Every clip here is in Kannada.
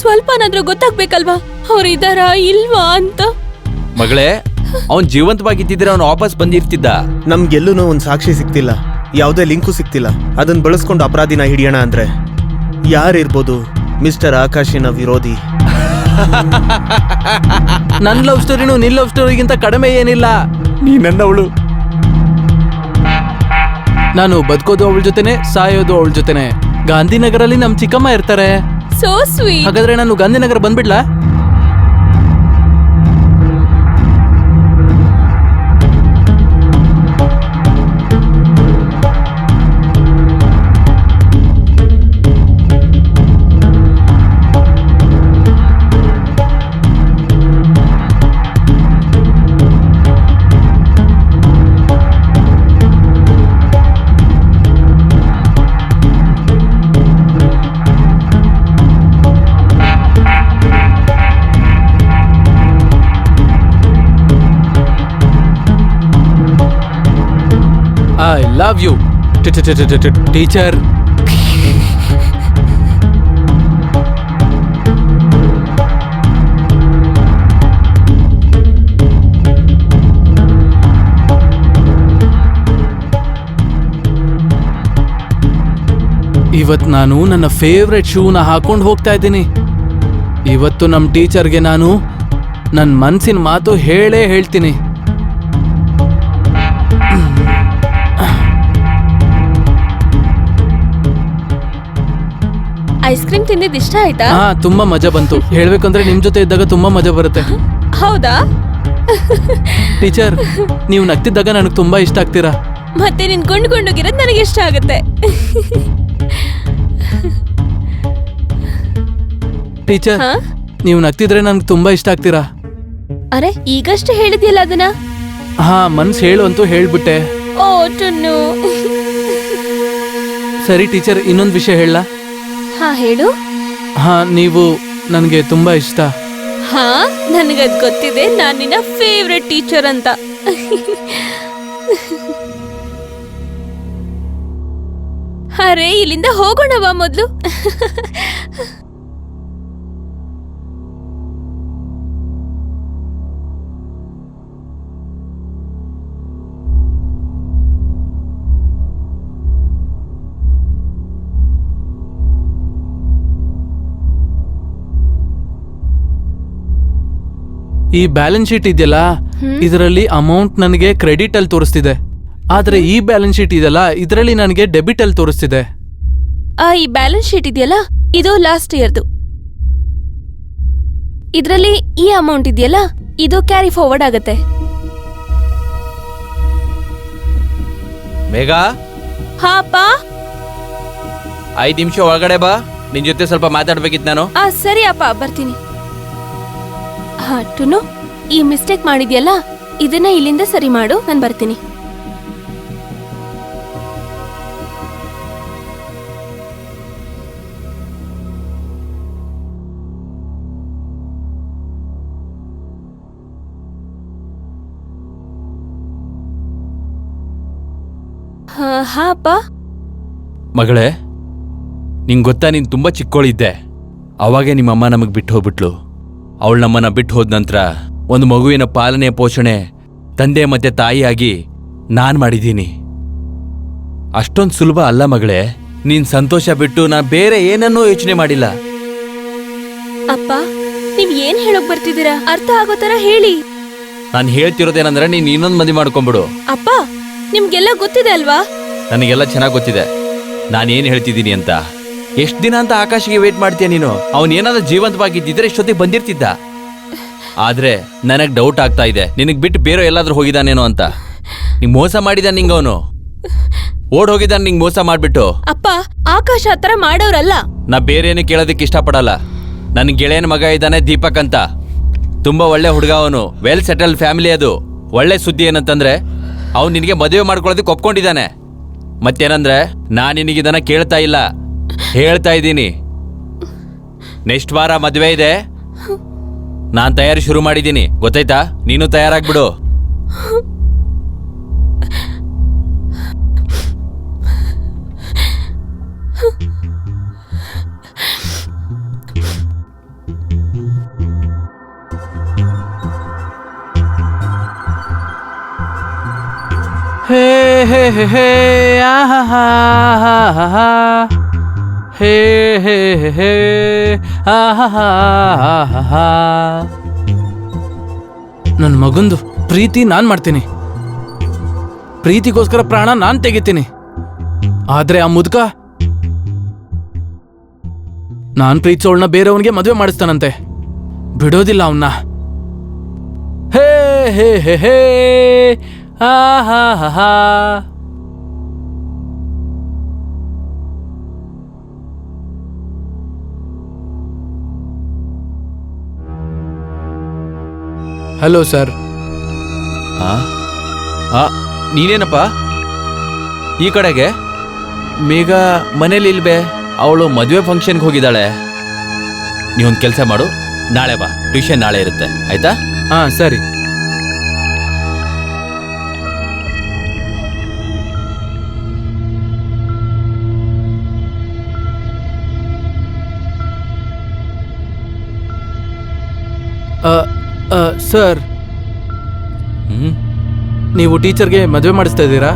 ಸ್ವಲ್ಪನಾದ್ರೂ ಗೊತ್ತಾಗ್ಬೇಕಲ್ವಾ? ಅವ್ರು ಇದಾರ ಇಲ್ವಾ ಅಂತ? ಮಗಳೇ ಅವನ್ ಜೀವಂತವಾಗಿದ್ದಿದ್ರೆ ಅವನು ವಾಪಸ್ ಬಂದಿರ್ತಿದ್ದ. ನಮ್ಗೆಲ್ಲೂ ಒಂದು ಸಾಕ್ಷಿ ಸಿಕ್ತಿಲ್ಲ ಯಾವುದೇ ಲಿಂಕು ಸಿಕ್ತಿಲ್ಲ ಅದನ್ನ ಬಳಸ್ಕೊಂಡು ಅಪರಾಧಿನ ಹಿಡಿಯೋಣ ಅಂದ್ರೆ. ಯಾರಿರ್ಬೋದು? ಮಿಸ್ಟರ್ ಆಕಾಶಿನ ವಿರೋಧಿ. ನನ್ ಲವ್ ಸ್ಟೋರಿನೂ ನಿನ್ ಲವ್ ಸ್ಟೋರಿಗಿಂತ ಕಡಿಮೆ ಏನಿಲ್ಲ. ನೀ ನನ್ನವಳು. ನಾನು ಬದುಕೋದು ಅವಳ ಜೊತೆನೆ ಸಾಯೋದು ಅವಳ ಜೊತೆನೆ. ಗಾಂಧಿನಗರಲ್ಲಿ ನಮ್ ಚಿಕ್ಕಮ್ಮ ಇರ್ತಾರೆ. ಸೋ ಸ್ವೀಟ್ ಹಾಗಾದ್ರೆ ನಾನು ಗಾಂಧಿನಗರ ಬಂದ್ಬಿಡ್ಲಾ? ಲವ್ ಯು ಟೀಚರ್ ಇವತ್ತು ನಾನು ನನ್ನ ಫೇವ್ರೆಟ್ ಶೂನ ಹಾಕೊಂಡು ಹೋಗ್ತಾ ಇದ್ದೀನಿ. ಇವತ್ತು ನಮ್ಮ ಟೀಚರ್ಗೆ ನಾನು ನನ್ನ ಮನಸ್ಸಿನ ಮಾತು ಹೇಳೇ ಹೇಳ್ತೀನಿ. ಐಸ್ ಕ್ರೀಮ್ ತಿಂದಿದ್ ಇಷ್ಟ ಆಯ್ತಾ? ಹಾ ತುಂಬಾ ಮಜಾ ಬಂತು. ಹೇಳ್ಬೇಕಂದ್ರೆ ನಿಮ್ ಜೊತೆ ಇದ್ದಾಗ ತುಂಬಾ ಮಜಾ ಬರುತ್ತೆ. ಹೌದಾ? ಟೀಚರ್ ನೀವು ನಗ್ತಿದ್ದಾಗ ನನಗೆ ತುಂಬಾ ಇಷ್ಟ ಆಗ್ತೀರಾ? ಮತ್ತೆ ನಿನ್ ಕೊಂಡು ಕೊಂಡೋಗಿರೋದು ನನಗೆ ಇಷ್ಟ ಆಗುತ್ತೆ. ಟೀಚರ್ ಹಾ? ನೀವು ನಗ್ತಿದ್ರೆ ನನಗೆ ತುಂಬಾ ಇಷ್ಟ ಆಗ್ತೀರಾ? ಅರೆ ಈಗಷ್ಟೇ ಹೇಳಿದ್ಯಲ್ಲ ಅದನ್ನ? ಹಾ ಮನ್ಸ್ ಹೇಳು ಅಂತೂ ಹೇಳ್ಬಿಟ್ಟೆ. ಓ ಟುನ್ನು. ಸರಿ ಟೀಚರ್ ಇನ್ನೊಂದು ವಿಷಯ ಹೇಳ. ಹಾ ಹೇಳು. ಹಾ ನೀವು ನನಗೆ ತುಂಬಾ ಇಷ್ಟ. ಹಾ ಅದು ಗೊತ್ತಿದೆ ನಾನು ನಿನ್ನ ಫೇವ್ರೆಟ್ ಟೀಚರ್ ಅಂತ. ಅರೆ ಇಲ್ಲಿಂದ ಹೋಗೋಣವಾ ಮೊದ್ಲು? ಈ ಬ್ಯಾಲೆನ್ಸ್ ಶೀಟ್ ಇದೆಯಲ್ಲ? ಇದರಲ್ಲಿ ಅಮೌಂಟ್ ನನಗೆ ಕ್ರೆಡಿಟ್ ಅಲ್ಲಿ ತೋರಿಸ್ತಿದೆ. ಆದ್ರೆ ಈ ಬ್ಯಾಲೆನ್ಸ್ ಶೀಟ್ ಇದೆಯಲ್ಲ ಇದರಲ್ಲಿ ನನಗೆ ಡೆಬಿಟ್ ಅಲ್ಲಿ ತೋರಿಸ್ತಿದೆ. ಆ ಈ ಬ್ಯಾಲೆನ್ಸ್ ಶೀಟ್ ಇದೆಯಲ್ಲ? ಇದು ಲಾಸ್ಟ್ ಇಯರ್ದು ಇದರಲ್ಲಿ ಈ ಅಮೌಂಟ್ ಇದೆಯಲ್ಲ? ಇದು ಕ್ಯಾರಿ ಫಾರ್ವರ್ಡ್ ಆಗತ್ತೆ. ಬೇಗ ಹಾಪ ಐದು ಐದ್ ನಿಮಿಷ ಒಳಗಡೆ ಬಾ. ನಿನ್ ಜೊತೆ ಸ್ವಲ್ಪ ಮಾತಾಡ್ಬೇಕಿತ್ತು ನಾನು. ಆ ಸರಿ ಅಪ್ಪ ಬರ್ತೀನಿ. ಹಾ ಟುನು ಈ ಮಿಸ್ಟೇಕ್ ಮಾಡಿದ್ಯಲ್ಲ, ಇದನ್ನ ಇಲ್ಲಿಂದ ಸರಿ ಮಾಡು, ನಾನು ಬರ್ತೀನಿ. ಹಾ ಮಗಳೇ, ನಿಂಗೆ ಗೊತ್ತಾ, ನೀನು ತುಂಬ ಚಿಕ್ಕೋಳಿದ್ದೆ. ಅವಾಗೇ ನಿಮ್ಮಮ್ಮ ನಮಗೆ ಬಿಟ್ಟು ಹೋಗ್ಬಿಟ್ಲು. ಅವಳು ನಮ್ಮನ್ನ ಬಿಟ್ಟು ಹೋದ ನಂತರ ಒಂದು ಮಗುವಿನ ಪಾಲನೆ ಪೋಷಣೆ ತಂದೆ ಮತ್ತೆ ತಾಯಿಯಾಗಿ ನಾನು ಮಾಡಿದ್ದೀನಿ. ಅಷ್ಟೊಂದು ಸುಲಭ ಅಲ್ಲ ಮಗಳೇ. ನೀನ್ ಸಂತೋಷ ಬಿಟ್ಟು ನಾನು ಬೇರೆ ಏನನ್ನೂ ಯೋಚನೆ ಮಾಡಿಲ್ಲ. ಅಪ್ಪ ನೀವ್ ಏನ್ ಹೇಳಕ್ ಬರ್ತಿದ್ದೀರಾ? ಅರ್ಥ ಆಗೋ ತರ ಹೇಳಿ. ನಾನು ಹೇಳ್ತಿರೋದೇನಂದ್ರೆ ನೀನ್ ಇನ್ನೊಂದು ಮದುವೆ ಮಾಡ್ಕೊಂಬಿಡು. ಅಪ್ಪ ನಿಮ್ಗೆಲ್ಲ ಗೊತ್ತಿದೆ ಅಲ್ವಾ? ನನಗೆಲ್ಲ ಚೆನ್ನಾಗಿ ಗೊತ್ತಿದೆ. ನಾನೇನು ಹೇಳ್ತಿದ್ದೀನಿ ಅಂತ. ಎಷ್ಟು ದಿನ ಅಂತ ಆಕಾಶಿಗೆ ವೇಟ್ ಮಾಡ್ತೀಯ ನೀನು? ಅವನ್ ಏನಾದ್ರೂ ಜೀವಂತವಾಗಿದ್ದಿದ್ರೆ ಇಷ್ಟೊತ್ತಿಗೆ ಬಂದಿರ್ತಿದ್ದ. ಆದ್ರೆ ನನಗೆ ಡೌಟ್ ಆಗ್ತಾ ಇದೆ. ನಿನಗ್ ಬಿಟ್ಟು ಬೇರೆ ಎಲ್ಲಾದ್ರೂ ಹೋಗಿದಾನೇನೋ ಅಂತ. ನಿಂಗೆ ಮೋಸ ಮಾಡಿದ ನಿಂಗ ಅವನು. ಓಡ್ ಹೋಗಿದಾನ ನಿಂಗ್ ಮೋಸ ಮಾಡ್ಬಿಟ್ಟು. ಅಪ್ಪ ಆಕಾಶ ಹತ್ರ ಮಾಡೋರಲ್ಲ. ನಾ ಬೇರೆ ಏನು ಕೇಳೋದಕ್ಕೆ ಇಷ್ಟಪಡಲ್ಲ. ನನ್ನ ಗೆಳೆಯನ ಮಗ ಇದ್ದಾನೆ ದೀಪಕ್ ಅಂತ. ತುಂಬಾ ಒಳ್ಳೆ ಹುಡುಗ ಅವನು. ವೆಲ್ ಸೆಟಲ್ಡ್ ಫ್ಯಾಮಿಲಿ ಅದು. ಒಳ್ಳೆ ಸುದ್ದಿ ಏನಂತಂದ್ರೆ ಅವ್ನು ನಿನಗೆ ಮದುವೆ ಮಾಡ್ಕೊಳ್ಳೋದಕ್ಕೆ ಒಪ್ಕೊಂಡಿದ್ದಾನೆ. ಮತ್ತೇನಂದ್ರೆ ನಾನು ನಿನಗಿದನ್ನ ಕೇಳ್ತಾ ಇಲ್ಲ. ಹೇಳ್ತಾ ಇದ್ದೀನಿ. ನೆಕ್ಸ್ಟ್ ವಾರ ಮದುವೆ ಇದೆ. ನಾನು ತಯಾರಿ ಶುರು ಮಾಡಿದ್ದೀನಿ. ಗೊತ್ತಾಯ್ತಾ? ನೀನು ತಯಾರಾಗ್ಬಿಡು. ಹೇ ಹೇ ಹೇ, ಹಾ ಹಾ ಹಾ ಹಾ. ಹೇ ಆಹಾಹಾಹಾಹಾ. ನನ್ನ ಮಗಂದು ಪ್ರೀತಿ ನಾನು ಮಾಡ್ತೀನಿ ಪ್ರೀತಿಗೋಸ್ಕರ ಪ್ರಾಣ ನಾನು ತೆಗಿತೀನಿ ಆದ್ರೆ ಆ ಮುದ್ಕ ನಾನು ಪ್ರೀತಿಸೋಳ್ನ ಬೇರೆಯವನಿಗೆ ಮದುವೆ ಮಾಡಿಸ್ತಾನಂತೆ ಬಿಡೋದಿಲ್ಲ ಅವನ್ನ ಹೇ ಹೇ ಹೇ ಹೇ ಆಹಾಹಾಹಾ. ಹಲೋ ಸರ್ ಆ? ಆ, ನೀನೇನಪ್ಪ? ಈ ಕಡೆಗೆ? ಮೇಘ ಮನೇಲಿ ಇಲ್ವೇ? ಅವಳು ಮದುವೆ ಫಂಕ್ಷನ್ಗೆ ಹೋಗಿದ್ದಾಳೆ. ನೀವೊಂದು ಕೆಲಸ ಮಾಡು. ನಾಳೆ ಬಾ. ಟ್ಯೂಷನ್ ನಾಳೆ ಇರುತ್ತೆ. ಆಯ್ತಾ? ಹಾ ಸರಿ. ಹಾಂ ಅ, ಸರ್. ನೀವು ಟೀಚರ್ಗೆ ಮದುವೆ ಮಾಡಿಸ್ತಾ ಇದ್ದೀರಾ?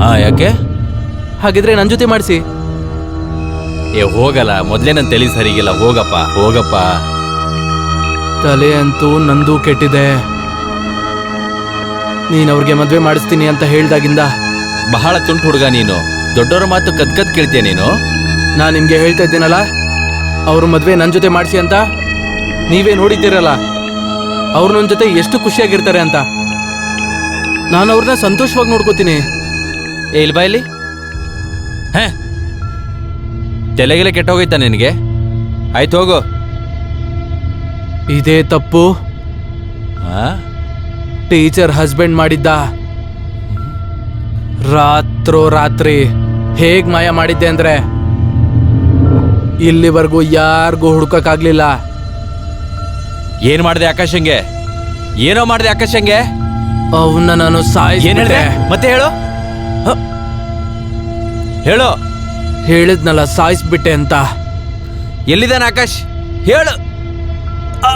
ಹಾ ಯಾಕೆ? ಹಾಗಿದ್ರೆ ನನ್ನ ಜೊತೆ ಮಾಡಿಸಿ. ಏ ಹೋಗಲ್ಲ. ಮೊದಲೇ ನನ್ನ ತಲೆ ಸರಿಗಿಲ್ಲ ಹೋಗಪ್ಪ ಹೋಗಪ್ಪ. ತಲೆ ಅಂತೂ ನಂದು ಕೆಟ್ಟಿದೆ. ನೀನು ಅವ್ರಿಗೆ ಮದುವೆ ಮಾಡಿಸ್ತೀನಿ ಅಂತ ಹೇಳ್ದಾಗಿಂದ. ಬಹಳ ತುಂಟು ಹುಡುಗ ನೀನು. ದೊಡ್ಡವರ ಮಾತು ಕದ್ ಕದ್ ಕೇಳ್ತೀಯ ನೀನು? ನಾನು ನಿಮಗೆ ಹೇಳ್ತಾ ಇದ್ದೀನಲ್ಲ? ಅವ್ರ ಮದುವೆ ನನ್ನ ಜೊತೆ ಮಾಡಿಸಿ ಅಂತ? ನೀವೇ ನೋಡಿದ್ದೀರಲ್ಲ ಅವ್ರು ನನ್ನ ಜೊತೆ ಎಷ್ಟು ಖುಷಿಯಾಗಿರ್ತಾರೆ ಅಂತ. ನಾನು ಅವ್ರನ್ನ ಸಂತೋಷವಾಗಿ ನೋಡ್ಕೋತೀನಿ. ಏ ಇಲ್ಲಿ ಬಾ ಇಲ್ಲಿ? ಹೇ ತಲೆಗೆಲೆ ಕೆಟ್ಟೋಗೈತಾ ನಿನಗೆ? ಆಯ್ತು ಹೋಗು. ಇದೇ ತಪ್ಪು. ಆ? ಟೀಚರ್ ಹಸ್ಬೆಂಡ್ ಮಾಡಿದ್ದ. ರಾತ್ರೋ ರಾತ್ರಿ ಹೇಗೆ ಮಾಯ ಮಾಡಿದ್ದೆ ಅಂದ್ರೆ ಇಲ್ಲಿವರೆಗೂ ಯಾರಿಗೂ ಹುಡ್ಕಕ್ಕಾಗ್ಲಿಲ್ಲ. ಏನ್ ಮಾಡಿದೆ ಆಕಾಶಂಗೆ ಏನೋ ಮಾಡಿದೆ ಆಕಾಶಂಗೆ ಅವನ್ನ ನಾನು ಸಾಯಿಸಿ ಏನ್ ಹೇಳಿದೆ ಮತ್ತೆ ಹೇಳು ಹೇಳು ಹೇಳಿದ್ನಲ್ಲ ಸಾಯಿಸ್ಬಿಟ್ಟೆ ಅಂತ ಎಲ್ಲಿದ್ದಾನೆ ಆಕಾಶ್ ಹೇಳು ಆ,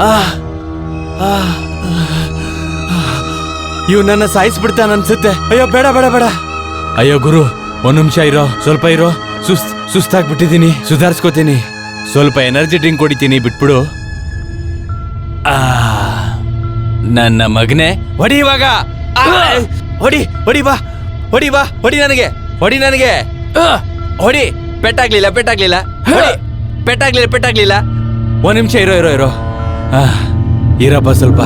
ಆ, ಆ, ಇವ್ ನನ್ನ ಸಾಯಿಸ್ಬಿಡ್ತಾನ ಅನ್ಸುತ್ತೆ ಅಯ್ಯೋ ಬೇಡ ಬೇಡ ಬೇಡ ಅಯ್ಯೋ ಗುರು ಒಂದ್ ನಿಮಿಷ ಇರೋ, ಸ್ವಲ್ಪ ಇರೋ. ಸುಸ್ತ್, ಸುಸ್ತಾಗ್ಬಿಟ್ಟಿದೀನಿ, ಸುಧಾರಿಸ್ಕೋತೀನಿ. ಸ್ವಲ್ಪ ಎನರ್ಜಿ ಡ್ರಿಂಕ್ ಕೊಡಿತೀನಿ, ಬಿಟ್ಬಿಡು. ಆ, ನನ್ನ ಮಗನೇ, ಹೊಡಿ ಇವಾಗ. ಹೊಡಿ ಹೊಡಿ ಬಾ ಹೊಡಿ ಬಾ, ಹೊಡಿ ನನಗೆ ಹೊಡಿ ನನಗೆ. ಹೊಡಿ. ಪೆಟ್ಟಾಗ್ಲಿಲ್ಲ ಪೆಟ್ಟಾಗ್ಲಿಲ್ಲ. ಹೊಡಿ. ಪೆಟ್ಟಾಗ್ಲಿಲ್ಲ ಪೆಟ್ಟಾಗ್ಲಿಲ್ಲ. ಒಂದ್ ನಿಮಿಷ ಇರೋ ಇರೋ ಇರೋ. ಇರಪ್ಪ ಸ್ವಲ್ಪ.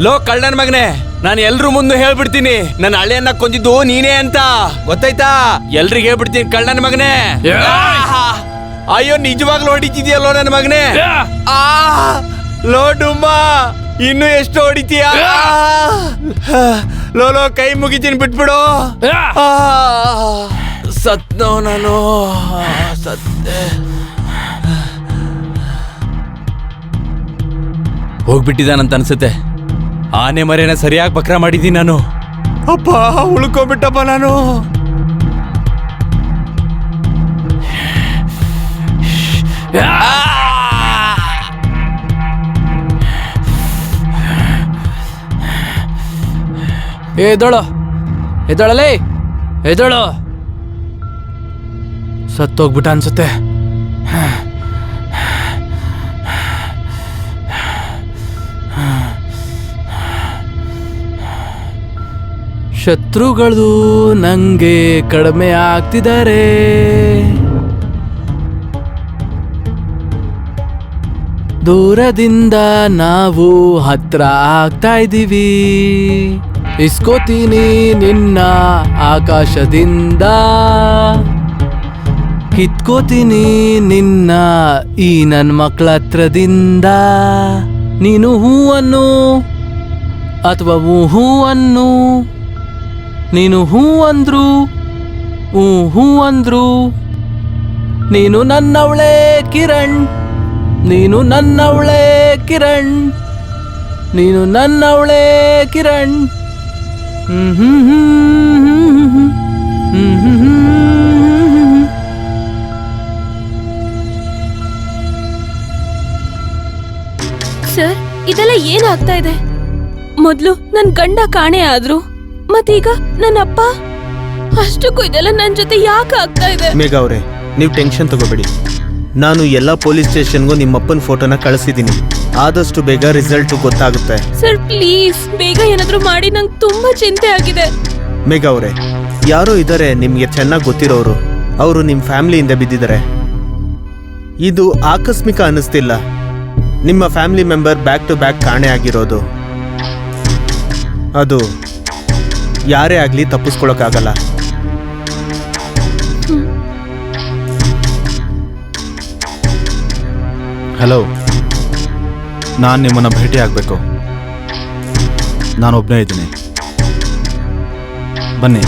ಲೋ, ಕಳ್ಳನ ಮಗನೇ. ನಾನು ಎಲ್ರು ಮುಂದೆ ಹೇಳ್ಬಿಡ್ತೀನಿ. ನನ್ನ ಹಳೆಯನ್ನ ಕೊಂದಿದ್ದು ನೀನೇ ಅಂತ. ಗೊತ್ತಾಯ್ತಾ? ಎಲ್ರಿಗೆ ಹೇಳ್ಬಿಡ್ತೀನಿ ಕಳ್ಳನ ಮಗನೇ. ಅಯ್ಯೋ ನಿಜವಾಗ್ಲೂ ಹೊಡಿತಿದ್ಯಲ್ಲೋ ನನ್ನ ಮಗನೇ? ಆ ಲೋಡುಮ್ಮ ಇನ್ನು ಎಷ್ಟು ಹೊಡಿತೀಯ? ಲೋಲೋ ಲೋ ಲೋ ಕೈ ಮುಗಿತೀನಿ ಬಿಟ್ಬಿಡು. ಸತ್ನೋ ನಾನು. ಸತ್ತೆ ಹೋಗ್ಬಿಟ್ಟಿದ್ದಾನಂತ ಅನ್ಸುತ್ತೆ. ಆನೆ ಮರೆನ ಸರಿಯಾಗಿ ಬಕ್ರ ಮಾಡಿದ್ದೀನಿ ನಾನು. ಅಪ್ಪ ಉಳ್ಕೊಂಬಿಟ್ಟಪ್ಪ ನಾನು. ಎದ್ದಳು. ಎದ್ದಳಲೇ? ಎದ್ದಳು. ಸತ್ತೋಗ್ಬಿಟ್ಟ ಅನ್ಸುತ್ತೆ. ಶತ್ರುಗಳು ನಂಗೆ ಕಡಿಮೆ ಆಗ್ತಿದ್ದಾರೆ. ದೂರದಿಂದ ನಾವು ಹತ್ರ ಆಗ್ತಾ ಇದ್ದೀವಿ. ಇಸ್ಕೋತೀನಿ ನಿನ್ನ ಆಕಾಶದಿಂದ. ಕಿತ್ಕೋತೀನಿ ನಿನ್ನ ಈ ನನ್ನ ಮಕ್ಕಳ ಹತ್ರದಿಂದ. ನೀನು ಹೂವನ್ನು ಅಥವಾ ಹೂ ಅನ್ನು ನೀನು ಹೂ ಅಂದ್ರು ಹೂ ಹೂ ಅಂದ್ರು. ನೀನು ನನ್ನವಳೇ ಕಿರಣ್, ನೀನು ನನ್ನವಳೇ ಕಿರಣ್. ನೀನು ನನ್ನವಳೇ ಕಿರಣ್. ಸರ್, ಇದೆಲ್ಲ ಏನಾಗ್ತಾ ಇದೆ? ಮೊದಲು ನನ್ನ ಗಂಡ ಕಾಣೆ ಆದ್ರು. ಮತ್ತೀಗ ನನ್ನ ಅಪ್ಪ ಅಷ್ಟಕ್ಕೂ ಇದೆಲ್ಲ ನನ್ನ ಜೊತೆ ಯಾಕೆ ಆಗ್ತಾ ಇದೆ? ಮೇಘ ಅವರೇ ನೀವು ಟೆನ್ಷನ್ ತಗೋಬೇಡಿ. ನಾನು ಎಲ್ಲ ಪೊಲೀಸ್ ಸ್ಟೇಷನ್ಗೂ ನಿಮ್ಮಪ್ಪನ ಫೋಟೋನ ಕಳಿಸಿದ್ದೀನಿ. ಆದಷ್ಟು ಬೇಗ ರಿಸಲ್ಟ್ ಗೊತ್ತಾಗುತ್ತೆ. ಸರ್ ಪ್ಲೀಸ್ ಬೇಗ ಏನಾದರೂ ಮಾಡಿ ನಂಗೆ ತುಂಬಾ ಚಿಂತೆ ಆಗಿದೆ. ಮೇಘ ಅವರೇ ಯಾರೋ ಇದ್ದಾರೆ ನಿಮಗೆ ಚೆನ್ನಾಗಿ ಗೊತ್ತಿರೋರು. ಅವರು ನಿಮ್ಮ ಫ್ಯಾಮಿಲಿಯಿಂದ ಬಿದ್ದಿದ್ದಾರೆ. ಇದು ಆಕಸ್ಮಿಕ ಅನ್ನಿಸ್ತಿಲ್ಲ. ನಿಮ್ಮ family member back to back ಕಾಣೆ ಆಗಿರೋದು. ಅದು ಯಾರೇ ಆಗಲಿ ತಪ್ಪಿಸ್ಕೊಳಕ್ಕಾಗಲ್ಲ ಹಲೋ ನಾನು ನಿಮ್ಮನ್ನು ಭೇಟಿ ಆಗಬೇಕು. ನಾನು ಒಬ್ಬನೇ ಇದ್ದೀನಿ. ಬನ್ನಿ.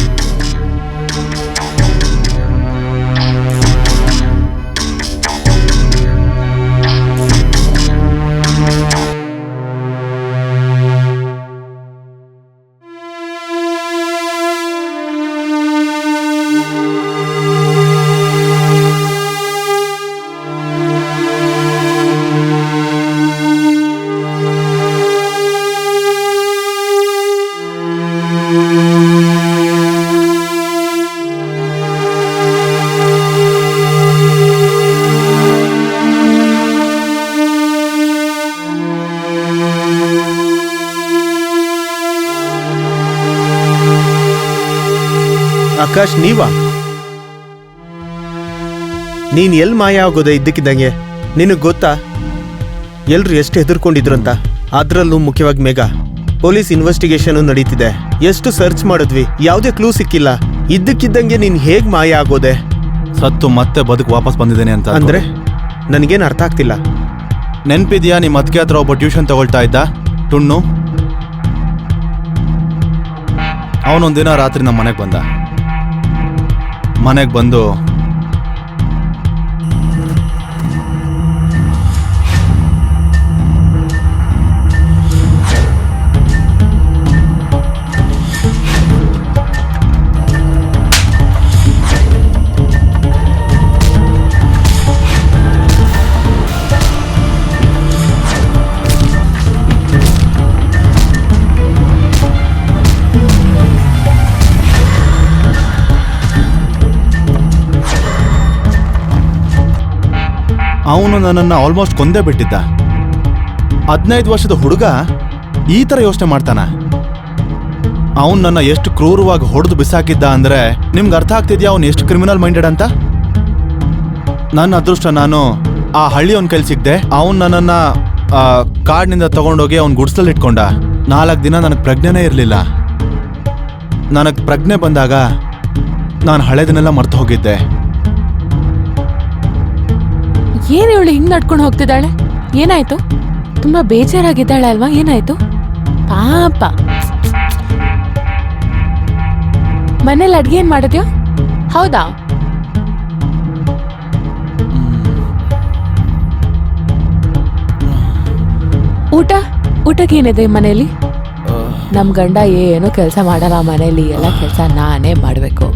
ಆಕಾಶ್ ನೀವಾ? ನೀನ್ ಎಲ್ಲಿ ಮಾಯ ಆಗೋದೆ ಇದ್ದಕ್ಕಿದ್ದಂಗೆ? ನಿನಗ್ ಗೊತ್ತಾ? ಎಲ್ರು ಎಷ್ಟು ಹೆದರ್ಕೊಂಡಿದ್ರು ಅಂತ ಅದ್ರಲ್ಲೂ ಮುಖ್ಯವಾಗಿ ಮೇಘ. ಪೊಲೀಸ್ ಇನ್ವೆಸ್ಟಿಗೇಷನ್ ನಡೀತಿದೆ. ಎಷ್ಟು ಸರ್ಚ್ ಮಾಡಿದ್ವಿ ಯಾವುದೇ ಕ್ಲೂ ಸಿಕ್ಕಿಲ್ಲ. ಇದ್ದಕ್ಕಿದ್ದಂಗೆ ನೀನ್ ಹೇಗ್ ಮಾಯ ಆಗೋದೆ? ಸತ್ತು ಮತ್ತೆ ಬದುಕು ವಾಪಸ್ ಬಂದಿದ್ದೇನೆ ಅಂತ ಅಂದ್ರೆ? ನನಗೇನು ಅರ್ಥ ಆಗ್ತಿಲ್ಲ. ನೆನ್ಪಿದ್ಯಾ ನಿಮ್ಮ ಅದಕ್ಕೆ ಹತ್ರ ಒಬ್ಬ ಟ್ಯೂಷನ್ ತಗೊಳ್ತಾ ಇದ್ದ? ಟುಣ್ಣು? ಅವನೊಂದಿನ ರಾತ್ರಿ ನಮ್ಮ ಮನೆಗೆ ಬಂದ. ಮನೆಗೆ ಬಂದು ಅವನು ನನ್ನನ್ನು ಆಲ್ಮೋಸ್ಟ್ ಕೊಂದೇ ಬಿಟ್ಟಿದ್ದ. ಹದಿನೈದು ವರ್ಷದ ಹುಡುಗ ಈ ಥರ ಯೋಚನೆ ಮಾಡ್ತಾನ. ಅವನು ನನ್ನ ಎಷ್ಟು ಕ್ರೂರವಾಗಿ ಹೊಡೆದು ಬಿಸಾಕಿದ್ದ ಅಂದರೆ ನಿಮ್ಗೆ ಅರ್ಥ ಆಗ್ತಿದ್ಯಾ ಅವನು ಎಷ್ಟು ಕ್ರಿಮಿನಲ್ ಮೈಂಡೆಡ್ ಅಂತ? ನನ್ನ ಅದೃಷ್ಟ ನಾನು ಆ ಹಳ್ಳಿಯವನ ಕೈಲಿ ಸಿಗ್ದೆ, ಅವನು ನನ್ನನ್ನು ಕಾಡಿನಿಂದ ತಗೊಂಡೋಗಿ ಅವ್ನು ಗುಡ್ಸಲ್ಲಿ ಇಟ್ಕೊಂಡ. ನಾಲ್ಕು ದಿನ ನನಗೆ ಪ್ರಜ್ಞೆನೇ ಇರಲಿಲ್ಲ. ನನಗೆ ಪ್ರಜ್ಞೆ ಬಂದಾಗ ನಾನು ಹಳೆದನ್ನೆಲ್ಲ ಮರ್ತು ಹೋಗಿದ್ದೆ. ಏನ್ ಇವಳು ಹಿಂಗ್ ನಡ್ಕೊಂಡು ಹೋಗ್ತಿದ್ದಾಳೆ? ಏನಾಯ್ತು? ತುಂಬಾ ಬೇಜಾರಾಗಿದ್ದಾಳೆ ಅಲ್ವಾ? ಏನಾಯ್ತು? ಪಾಪ. ಮನೇಲಿ ಅಡ್ಗೆ ಏನ್ ಮಾಡಿದ್ಯೋ? ಹೌದಾ? ಊಟ? ಊಟಕ್ಕೇನಿದೆ ಮನೇಲಿ? ನಮ್ ಗಂಡ ಏನು ಕೆಲಸ ಮಾಡಲ್ಲ ಮನೇಲಿ. ಎಲ್ಲ ಕೆಲಸ ನಾನೇ ಮಾಡ್ಬೇಕು.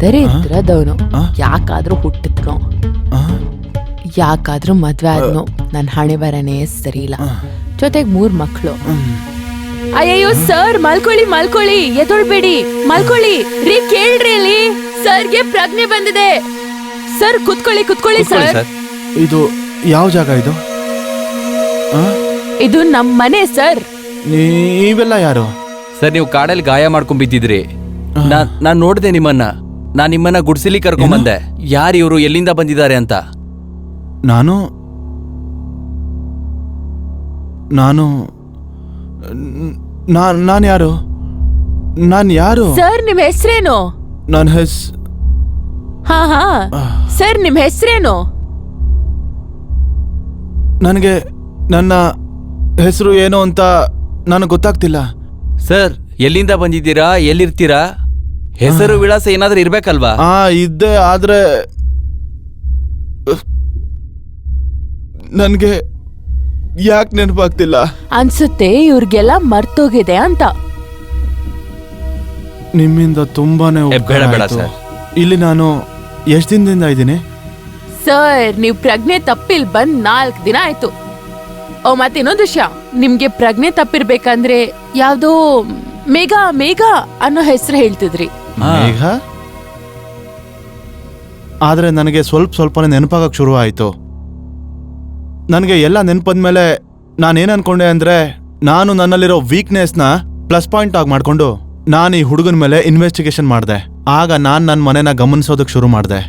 ದರಿದ್ರದವನು? ಯಾಕಾದ್ರೂ ಹುಟ್ಟಿದ್ನೋ ಆ? ಯಾಕಾದ್ರೂ ಮದ್ವೆ ಆದ್ನು ನನ್ನ ಹಣೆ ಬರನೇ ಸರಿ ಇಲ್ಲ. ಜೊತೆಗೆ ಮೂರ್ ಮಕ್ಕಳು ಅಯ್ಯಯ್ಯೋ ಸರ್ ಮಲ್ಕೊಳ್ಳಿ ಮಲ್ಕೊಳ್ಳಿ ಎದೊಳ್ಬೇಡಿ. ಮಲ್ಕೊಳ್ಳಿ ರೀ ಕೇಳ್ರಿ ಇಲ್ಲಿ ಸರ್ಗೆ ಪ್ರಜ್ಞೆ ಬಂದಿದೆ. ಸರ್ ಕುತ್ಕೊಳ್ಳಿ ಕುತ್ಕೊಳ್ಳಿ ಸರ್. ಇದು ಯಾವ ಜಾಗ ಇದು? ಆ? ಇದು ನಮ್ ಮನೆ ಸರ್. ನೀವೆಲ್ಲ ಯಾರು? ಸರ್ ನೀವು ಕಾಡಲ್ಲಿ ಗಾಯ ಮಾಡ್ಕೊಂಡ್ ಬಿದ್ದಿದ್ರಿ ನಾನ್ ನೋಡಿದೆ ನಿಮ್ಮನ್ನ. ನಾನ್ ನಿಮ್ಮನ್ನ ಗುಡ್ಸಿಲಿ ಕರ್ಕೊಂಬಂದೆ. ಯಾರು ಇವರು ಎಲ್ಲಿಂದ ಬಂದಿದ್ದಾರೆ ಅಂತ? ನಾನು ನಾನು ನಾನು ನಾನು ಯಾರು ನಾನು ಯಾರು ಸರ್ ನಿಮ್ ಹೆಸರೇನು? ನನ್ನ ಹೆಸ್ ಹಾ ಹಾ. ಸರ್ ನಿಮ್ ಹೆಸರೇನು? ನನಗೆ ನನ್ನ ಹೆಸರು ಏನು ಅಂತ ನನಗೆ ಗೊತ್ತಾಗ್ತಿಲ್ಲ. ಸರ್ ಎಲ್ಲಿಂದ ಬಂದಿದ್ದೀರಾ? ಎಲ್ಲಿರ್ತೀರಾ? ಹೆಸರು ವಿಳಾಸ ಏನಾದ್ರೂ ಇರ್ಬೇಕಲ್ವಾ? ಆ ಇದ್ದೆ ಆದ್ರೆ ನನಗೆ ಯಾಕೆ ನೆನಪಾಗ್ತಿಲ್ಲ? ಅನ್ಸುತ್ತೆ ಇವ್ರಿಗೆಲ್ಲ ಮರ್ತೋಗಿದೆ ಅಂತ. ನಿಮ್ಮಿಂದ ತುಂಬಾನೇ ಬೇಡ, ಉಪಕಾರ ಆಯ್ತು. ಇಲ್ಲಿ ನಾನು ಎಷ್ಟು ದಿನದಿಂದ ಇದ್ದೀನಿ? ಸರ್ ನೀವ್ ಪ್ರಜ್ಞೆ ತಪ್ಪಿಲ್ ಬಂದ್ ನಾಲ್ಕ್ ದಿನ ಆಯ್ತು. ಓ ಮತ್ತೆ ಇನ್ನೊಂದು ವಿಷಯ. ನಿಮ್ಗೆ ಪ್ರಜ್ಞೆ ತಪ್ಪಿರ್ಬೇಕಂದ್ರೆ ಯಾವ್ದೋ ಮೇಘ ಮೇಘ ಅನ್ನೋ ಹೆಸರು ಹೇಳ್ತಿದ್ರಿ. ಮೇಘ? ಆದ್ರೆ ನನಗೆ ಸ್ವಲ್ಪ ಸ್ವಲ್ಪನೇ ನೆನಪಾಗಕ್ ಶುರು ಆಯ್ತು ನನಗೆ ಎಲ್ಲ ನೆನಪದ್ಮೇಲೆ ನಾನೇನು ಅನ್ಕೊಂಡೆ ಅಂದರೆ ನಾನು ನನ್ನಲ್ಲಿರೋ ವೀಕ್ನೆಸ್ನ ಪ್ಲಸ್ ಪಾಯಿಂಟ್ ಆಗಿ ಮಾಡಿಕೊಂಡು ನಾನು ಈ ಹುಡುಗನ ಮೇಲೆ ಇನ್ವೆಸ್ಟಿಗೇಷನ್ ಮಾಡಿದೆ. ಆಗ ನಾನು ನನ್ನ ಮನೆನ ಗಮನಿಸೋದಕ್ಕೆ ಶುರು ಮಾಡಿದೆ.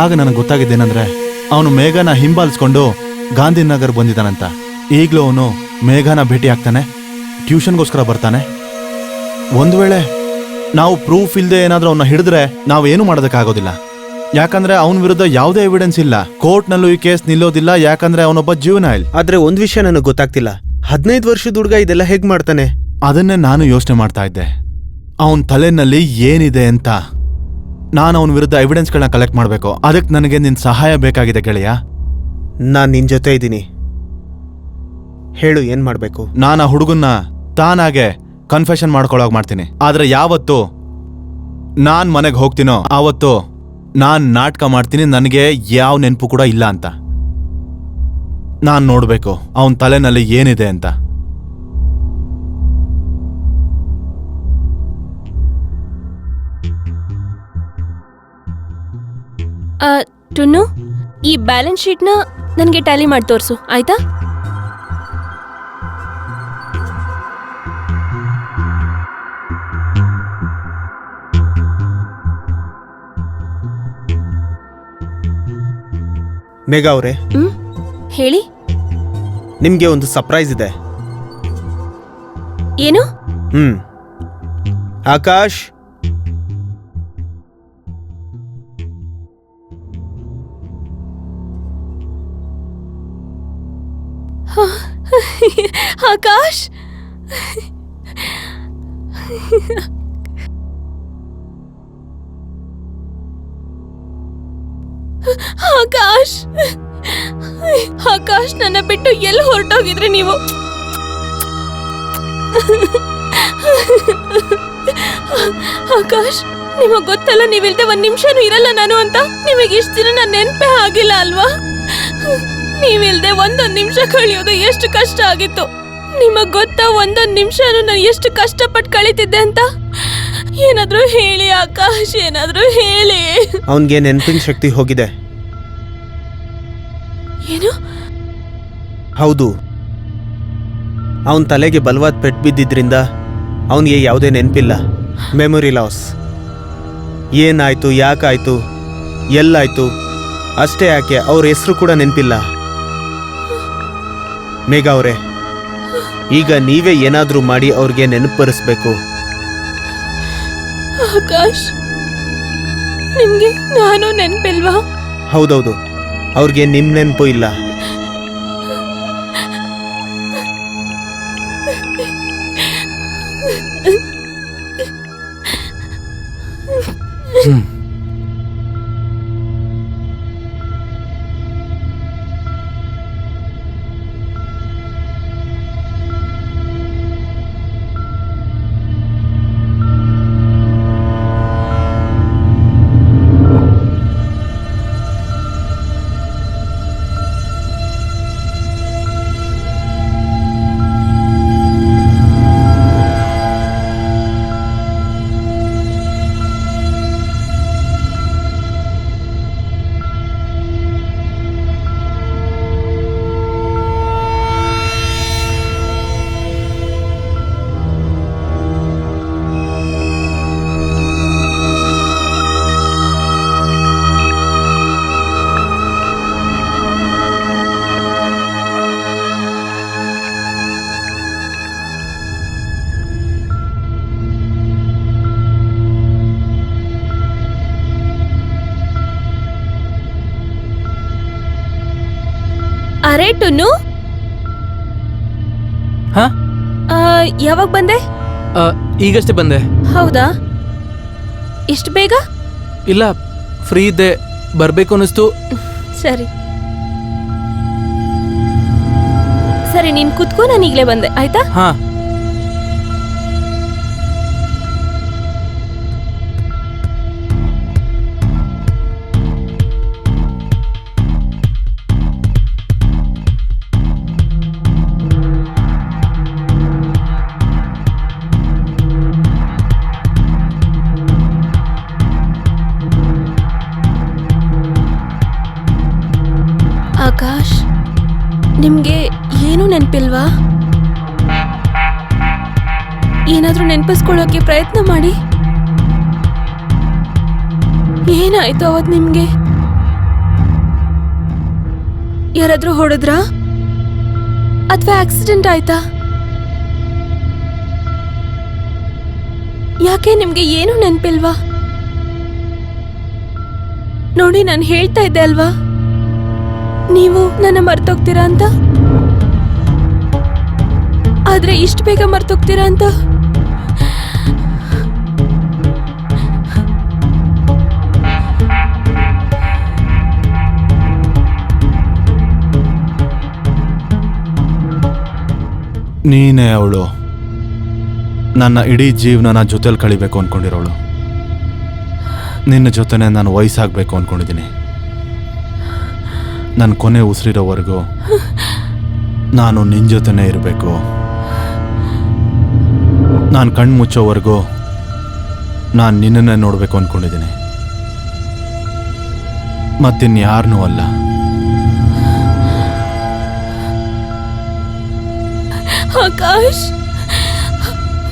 ಆಗ ನನಗೆ ಗೊತ್ತಾಗಿದ್ದೇನೆಂದ್ರೆ ಅವನು ಮೇಘನ ಹಿಂಬಾಲಿಸ್ಕೊಂಡು ಗಾಂಧಿನಗರ್ ಬಂದಿದ್ದಾನಂತ. ಈಗಲೂ ಅವನು ಮೇಘನ ಭೇಟಿ ಆಗ್ತಾನೆ ಟ್ಯೂಷನ್ಗೋಸ್ಕರ ಬರ್ತಾನೆ. ಒಂದು ವೇಳೆ ನಾವು ಪ್ರೂಫ್ ಇಲ್ಲದೆ ಏನಾದರೂ ಅವನ್ನ ಹಿಡಿದ್ರೆ ನಾವೇನು ಮಾಡೋದಕ್ಕಾಗೋದಿಲ್ಲ. ಯಾಕಂದ್ರೆ ಅವನ ವಿರುದ್ಧ ಯಾವುದೇ ಎವಿಡೆನ್ಸ್ ಇಲ್ಲ. ಕೋರ್ಟ್ನಲ್ಲೂ ಈ ಕೇಸ್ ನಿಲ್ಲೋದಿಲ್ಲ ಯಾಕಂದ್ರೆ ಅವನೊಬ್ಬ ಜೀವನಾಯಿಲ್ ಆದ್ರೆ ಒಂದ್ ವಿಷಯ ನನಗೆ ಗೊತ್ತಾಗ್ತಿಲ್ಲ. ಹದಿನೈದು ವರ್ಷದ ಹುಡುಗ ಇದೆಲ್ಲ ಹೇಗ್ ಮಾಡ್ತಾನೆ? ಅದನ್ನೇ ನಾನು ಯೋಚನೆ ಮಾಡ್ತಾ ಇದ್ದೆ. ಅವನ ತಲೆನಲ್ಲಿ ಏನಿದೆ ಅಂತ. ನಾನು ಅವನ ವಿರುದ್ಧ ಎವಿಡೆನ್ಸ್ಗಳನ್ನ ಕಲೆಕ್ಟ್ ಮಾಡಬೇಕು. ಅದಕ್ಕೆ ನನಗೆ ನಿನ್ನ ಸಹಾಯ ಬೇಕಾಗಿದೆ ಗೆಳೆಯ. ನಾನು ನಿನ್ನ ಜೊತೆ ಇದ್ದೀನಿ. ಹೇಳು ಏನು ಮಾಡಬೇಕು? ನಾನು ಆ ಹುಡುಗನ್ನ ತಾನಾಗೆ ಕನ್ಫೆಷನ್ ಮಾಡ್ಕೊಳ್ಳೋಗಿ ಮಾಡ್ತೀನಿ. ಆದರೆ ಯಾವತ್ತು ನಾನು ಮನೆಗೆ ಹೋಗ್ತೀನೋ ಆವತ್ತು ನಾನು ನಾಟಕ ಮಾಡ್ತೀನಿ ನನಗೆ ಯಾವ ನೆನಪು ಕೂಡ ಇಲ್ಲ ಅಂತ. ನಾನು ನೋಡಬೇಕು ಅವನ ತಲೆನಲ್ಲಿ ಏನಿದೆ ಅಂತ. ಟುನ್ನು ಈ ಬ್ಯಾಲೆನ್ಸ್ ಶೀಟ್ನ ನನಗೆ ಟ್ಯಾಲಿ ಮಾಡಿ ತೋರಿಸು ಆಯ್ತಾ? ಮೇಘ ಅವ್ರೆ. ಹ್ಮ್? ಹೇಳಿ. ನಿಮ್ಗೆ ಒಂದು ಸರ್ಪ್ರೈಸ್ ಇದೆ. ಏನು? ಹ್ಮ್. ಆಕಾಶ್ ಆಕಾಶ್ ಆಕಾಶ್ ನನ್ನ ಬಿಟ್ಟು ಎಲ್ಲಿ ಹೊರಟೋಗಿದ್ರಿ ನೀವು? ಆಕಾಶ್ ನಿಮಗ್ ಗೊತ್ತಲ್ಲ ನೀವಿಲ್ದೆ ಒಂದ್ ನಿಮಿಷನೂ ಇರಲ್ಲ ನಾನು ಅಂತ. ನಿಮಗೆ ಇಷ್ಟ ದಿನ ನನ್ನ ನೆನಪೇ ಆಗಿಲ್ಲ ಅಲ್ವಾ? ನೀವಿಲ್ದೆ ಒಂದೊಂದ್ ನಿಮಿಷ ಕಳಿಯೋದು ಎಷ್ಟು ಕಷ್ಟ ಆಗಿತ್ತು. ನಿಮಗ್ ಗೊತ್ತಾ ಒಂದೊಂದ್ ನಿಮಿಷನೂ ನಾನು ಎಷ್ಟು ಕಷ್ಟಪಟ್ಟು ಕಳೀತಿದ್ದೆ ಅಂತ? ಏನಾದ್ರೂ ಹೇಳಿ ಆಕಾಶ್ ಏನಾದ್ರೂ ಹೇಳಿ. ಅವನ್ಗೆ ನೆನಪಿನ ಶಕ್ತಿ ಹೋಗಿದೆ. ಏನು? ಹೌದು. ಅವನ ತಲೆಗೆ ಬಲವಾದ ಪೆಟ್ಟು ಬಿದ್ದಿದ್ರಿಂದ ಅವನಿಗೆ ಯಾವುದೇ ನೆನಪಿಲ್ಲ. ಮೆಮೊರಿ ಲಾಸ್ ಏನಾಯಿತು ಯಾಕಾಯಿತು ಎಲ್ಲಾಯಿತು ಅಷ್ಟೇ ಯಾಕೆ ಅವ್ರ ಹೆಸರು ಕೂಡ ನೆನಪಿಲ್ಲ. ಮೇಘ ಅವರೇ ಈಗ ನೀವೇ ಏನಾದರೂ ಮಾಡಿ ಅವ್ರಿಗೆ ನೆನಪರಿಸ್ಬೇಕು ಆಕಾಶ್ ನಿಮ್ಗೆ ನಾನು ನೆನಪಿಲ್ವಾ? ಹೌದೌದು ಅವ್ರಿಗೆ ನಿಮ್ಮ ನೆನಪು ಇಲ್ಲ. 嗯。ಅರೆ ಟುನ್ನು ಹಾ ಯಾವಾಗ ಬಂದೆ? ಆ, ಈಗಷ್ಟೇ ಬಂದೆ. ಹೌದಾ? ಇಷ್ಟು ಬೇಗ? ಇಲ್ಲ ಫ್ರೀ ಇದ್ದೆ ಬರಬೇಕು ಅನ್ನಿಸ್ತು. ಸರಿ. ಸರಿ ನೀನ್ ಕುತ್ಕೋ ನಾನು ಈಗಲೇ ಬಂದೆ ಆಯ್ತಾ? ಹಾ. ನೆನ್ಪಿಲ್ವಾ ಏನಾದ್ರೂ ನೆನ್ಪಿಸ್ಕೊಳ್ಳೋಕೆ ಪ್ರಯತ್ನ ಮಾಡಿ. ಏನಾಯ್ತು ಅವತ್ ನಿಮ್ಗೆ? ಯಾರಾದ್ರೂ ಹೊಡೆದ್ರಾ? ಅಥವಾ ಆಕ್ಸಿಡೆಂಟ್ ಆಯ್ತಾ? ಯಾಕೆ ನಿಮ್ಗೆ ಏನು ನೆನಪಿಲ್ವಾ? ನೋಡಿ ನಾನು ಹೇಳ್ತಾ ಇದ್ದೆ ಅಲ್ವಾ? ನೀವು ನನ್ನ ಮರ್ತೋಗ್ತೀರಾ ಅಂತ? ಆದ್ರೆ ಇಷ್ಟು ಬೇಗ ಮರ್ತೋಗ್ತೀರಾ ಅಂತ? ನೀನೇ ಅವಳು. ನನ್ನ ಇಡೀ ಜೀವನನ ಜೊತೆಲಿ ಕಳಿಬೇಕು ಅನ್ಕೊಂಡಿರೋಳು. ನಿನ್ನ ಜೊತೆನೆ ನಾನು ವಯಸ್ಸಾಗಬೇಕು ಅನ್ಕೊಂಡಿದ್ದೀನಿ. ನನ್ನ ಕೊನೆ ಉಸಿರಿರೋವರೆಗೂ ನಾನು ನಿನ್ನ ಜೊತೆನೇ ಇರಬೇಕು. ನಾನು ಕಣ್ಣು ಮುಚ್ಚೋವರೆಗೂ ನಾನು ನಿನ್ನನ್ನು ನೋಡಬೇಕು ಅಂದ್ಕೊಂಡಿದ್ದೀನಿ ಮತ್ತಿನ್ಯಾರನೂ ಅಲ್ಲ. ಆಕಾಶ್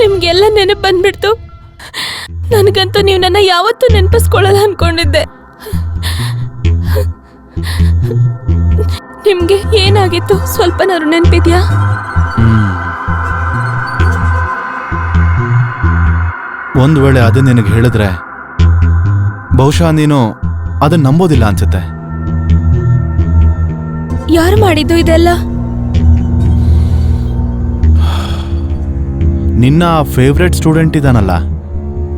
ನಿಮ್ಗೆಲ್ಲ ನೆನಪು ಬಂದ್ಬಿಡ್ತು. ನನಗಂತೂ ನೀವು ನನ್ನ ಯಾವತ್ತೂ ನೆನಪಿಸ್ಕೊಳ್ಳಲ್ಲ ಅನ್ಕೊಂಡಿದ್ದೆ. ನಿಮ್ಗೆ ಏನಾಗಿತ್ತು? ಸ್ವಲ್ಪನಾದ್ರು ನೆನಪಿದ್ಯಾ? ಒಂದು ವೇಳೆ ಅದು ನಿನಗೆ ಹೇಳಿದ್ರೆ ಬಹುಶಃ ನೀನು ಅದನ್ನ ನಂಬೋದಿಲ್ಲ ಅನ್ಸುತ್ತೆ. ಯಾರು ಮಾಡಿದ್ದು ಇದೆಲ್ಲ? ನಿನ್ನ ಫೇವ್ರೆಟ್ ಸ್ಟೂಡೆಂಟ್ ಇದಾನಲ್ಲ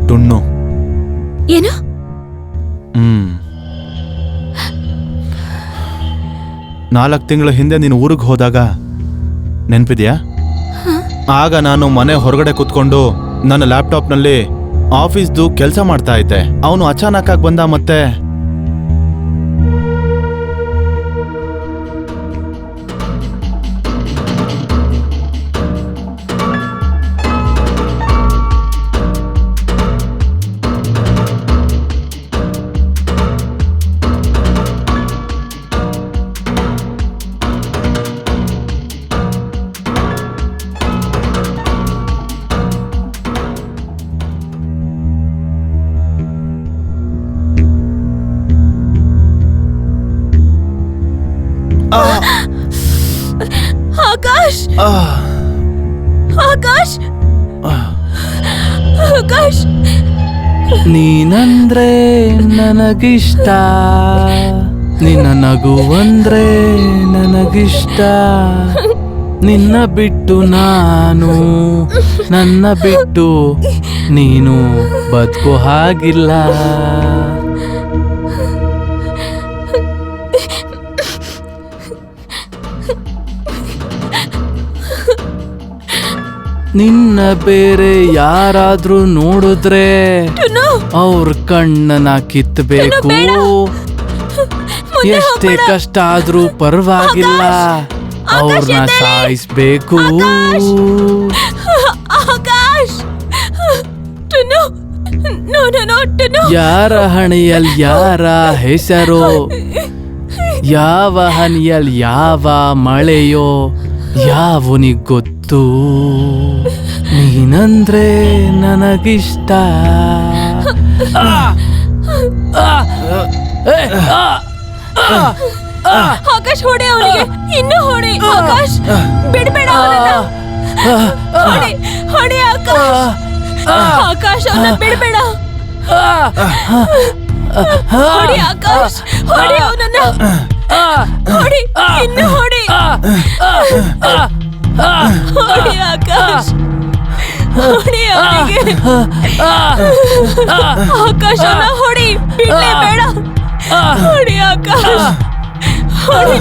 ಟುಣ್ಣು ಏನು? ಹ್ಮ್. ನಾಲ್ಕು ತಿಂಗಳ ಹಿಂದೆ ನೀನು ಊರಿಗೆ ಹೋದಾಗ ನೆನ್ಪಿದ್ಯಾ? ಆಗ ನಾನು ಮನೆ ಹೊರಗಡೆ ಕುತ್ಕೊಂಡು ನನ್ನ ಲ್ಯಾಪ್ಟಾಪ್ನಲ್ಲಿ ಆಫೀಸ್ದು ಕೆಲಸ ಮಾಡ್ತಾ ಇದ್ದೆ. ಅವನು ಅಚಾನಕ್ ಆಗಿ ಬಂದ ಮತ್ತೆ ಆಕಾಶ್! ಆಕಾಶ್! ಆಕಾಶ್! ನೀನಂದ್ರೆ ನನಗಿಷ್ಟ. ನಿನ್ನ ನಗುವಂದ್ರೆ ನನಗಿಷ್ಟ. ನಿನ್ನ ಬಿಟ್ಟು ನಾನು ನನ್ನ ಬಿಟ್ಟು ನೀನು ಬದುಕೋ ಹಾಗಿಲ್ಲ. ನಿನ್ನ ಬೇರೆ ಯಾರಾದ್ರೂ ನೋಡಿದ್ರೆ ಅವ್ರ ಕಣ್ಣನ ಕಿತ್ತಬೇಕು ಎಷ್ಟೇ ಕಷ್ಟ ಆದ್ರೂ ಪರವಾಗಿಲ್ಲ. ಅವ್ರನ್ನ. ಸಾಯಿಸ್ಬೇಕು. ಯಾರ ಹಣೆಯಲ್ಲಿ ಯಾರ ಹೆಸರು? ಯಾವ ಹನಿಯಲ್ಲಿ ಯಾವ ಮಳೆಯೋ? ಯಾವನಿಗೆ ಗೊತ್ತು? ನೀನಂದ್ರೆ ನನಗಿಷ್ಟ! ಆಕಾಶ್ ಹೊಡೆ ಅವನಿಗೆ ಇನ್ನು ಹೊಡೆ ಆಕಾಶ್ ಬಿಡ್ಬೇಡ ಹೊಡೆ ಹೊಡೆ ಆಕಾಶ್ ಆಕಾಶ್ ಅವನ ಬಿಡಬೇಡ ಹೊಡಿ ಆಕಾಶ್ ಹೊಡಿ ಅವನನ್ನ ಹೊಡಿ ಇನ್ನು ಹೊಡಿ ಹೊಡಿ ಆಕಾಶ್ ಹೊಡಿ ಅವನಿಗೆ ಆಕಾಶ್ ಅವನ ಹೊಡಿ ಬಿಡ್ಲೇ ಬೇಡ ಹೊಡಿ ಆಕಾಶ್ ಹೊಡಿ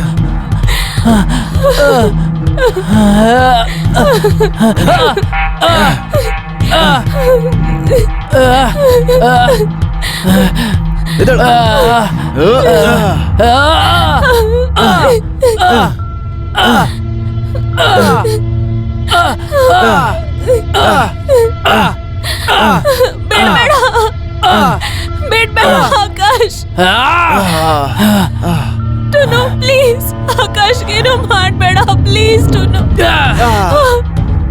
ಎದ್ದೇಳು. ಬೇಡ ಬೇಡ ಆಕಾಶ್ ಟುನು ಪ್ಲೀಸ್ ಆಕಾಶ್ಗೇನು ಮಾಡಬೇಡ ಪ್ಲೀಸ್ ಟುನು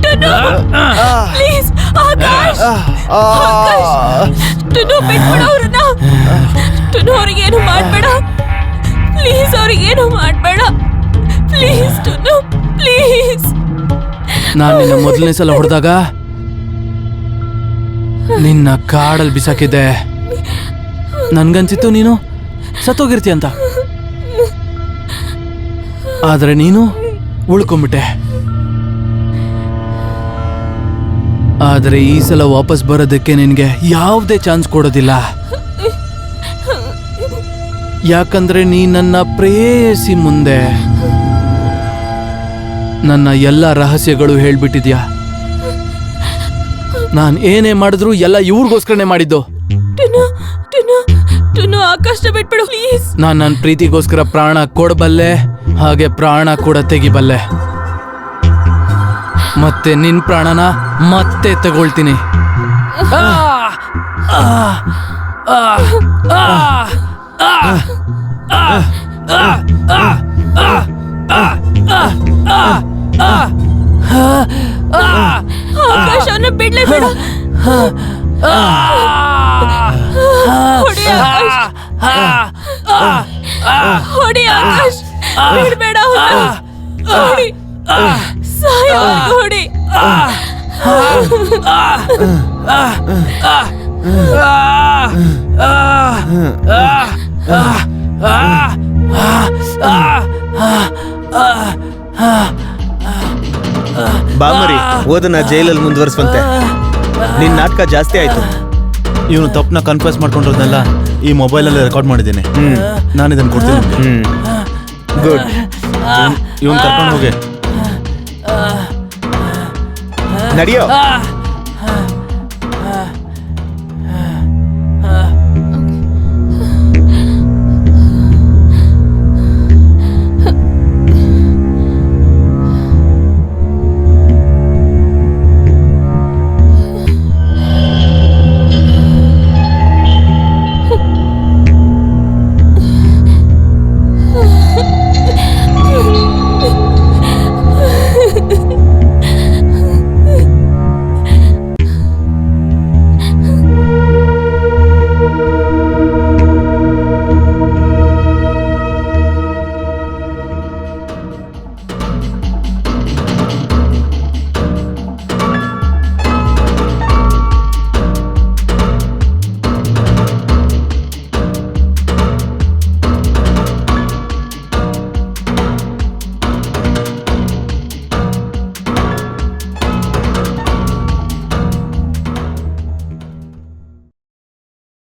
ಟುನು ಪ್ಲೀಸ್ ಆಕಾಶ್ ಆಕಾಶ್ ಟುನು ಬಿಟ್ಬಿಡು ಅವ್ರನ್ನ ಟುನು ಅವ್ರಿಗೇನು ಮಾಡಬೇಡ ಪ್ಲೀಸ್ ಅವ್ರಿಗೇನು ಮಾಡಬೇಡ ಪ್ಲೀಸ್ ಟುನು ಪ್ಲೀಸ್. ನಾನು ನಿನ್ನ ಮೊದಲನೇ ಸಲ ಹೊಡೆದಾಗ ನಿನ್ನ ಕಾಡಲ್ಲಿ ಬಿಸಾಕಿದ್ದೆ. ನನ್ಗನ್ಸಿತ್ತು ನೀನು ಸತ್ತೋಗಿರ್ತಿ ಅಂತ. ಆದರೆ ನೀನು ಉಳ್ಕೊಂಬಿಟ್ಟೆ. ಆದರೆ ಈ ಸಲ ವಾಪಸ್ ಬರೋದಕ್ಕೆ ನಿನಗೆ ಯಾವುದೇ ಚಾನ್ಸ್ ಕೊಡೋದಿಲ್ಲ. ಯಾಕಂದ್ರೆ ನೀ ನನ್ನ ಪ್ರೇಯಸಿ ಮುಂದೆ. ನನ್ನ ಎಲ್ಲ ರಹಸ್ಯಗಳು ಹೇಳ್ಬಿಟ್ಟಿದ್ಯಾ ನಾನು ಏನೇ ಮಾಡಿದ್ರು ಎಲ್ಲ ಇವ್ರಿಗೋಸ್ಕರನೇ ಮಾಡಿದ್ದು ಆಕಾಶ ಬಿಟ್ಬಿಡು ಪ್ಲೀಸ್ ನಾನು ನನ್ನ ಪ್ರೀತಿಗೋಸ್ಕರ ಪ್ರಾಣ ಕೊಡಬಲ್ಲೆ ಹಾಗೆ ಪ್ರಾಣ ಕೂಡ ತೆಗಿಬಲ್ಲೆ ಮತ್ತೆ ನಿನ್ ಪ್ರಾಣನ ಮತ್ತೆ ತಗೊಳ್ತೀನಿ ಆ! ಆಕಾಶವನ್ನು ಬಿಡ್ಲೇ ಬೇಡ ಹೊಡಿ ಆಕಾಶ್ ಹೊಡಿ ಆ ಆ ಆ ಆ ಆ ಆ ಬಾಮರಿ ಓದನ್ನ ಜೈಲಲ್ಲಿ ಮುಂದುವರಿಸುವಂತೆ. ನಿನ್ನ ನಾಟಕ ಜಾಸ್ತಿ ಆಯ್ತು. ಇವನು ತಪ್ಪನ್ನ ಕನ್ಫ್ಯೂಸ್ ಮಾಡ್ಕೊಂಡಿರೋದನ್ನೆಲ್ಲ ಈ ಮೊಬೈಲಲ್ಲಿ ರೆಕಾರ್ಡ್ ಮಾಡಿದ್ದೀನಿ. ನಾನು ಇದನ್ನು ಕೊಡ್ತೀನಿ. ಗುಡ್ ಇವನು ಕರ್ಕೊಂಡು ಹೋಗಿ. ನಡಿಯೋ!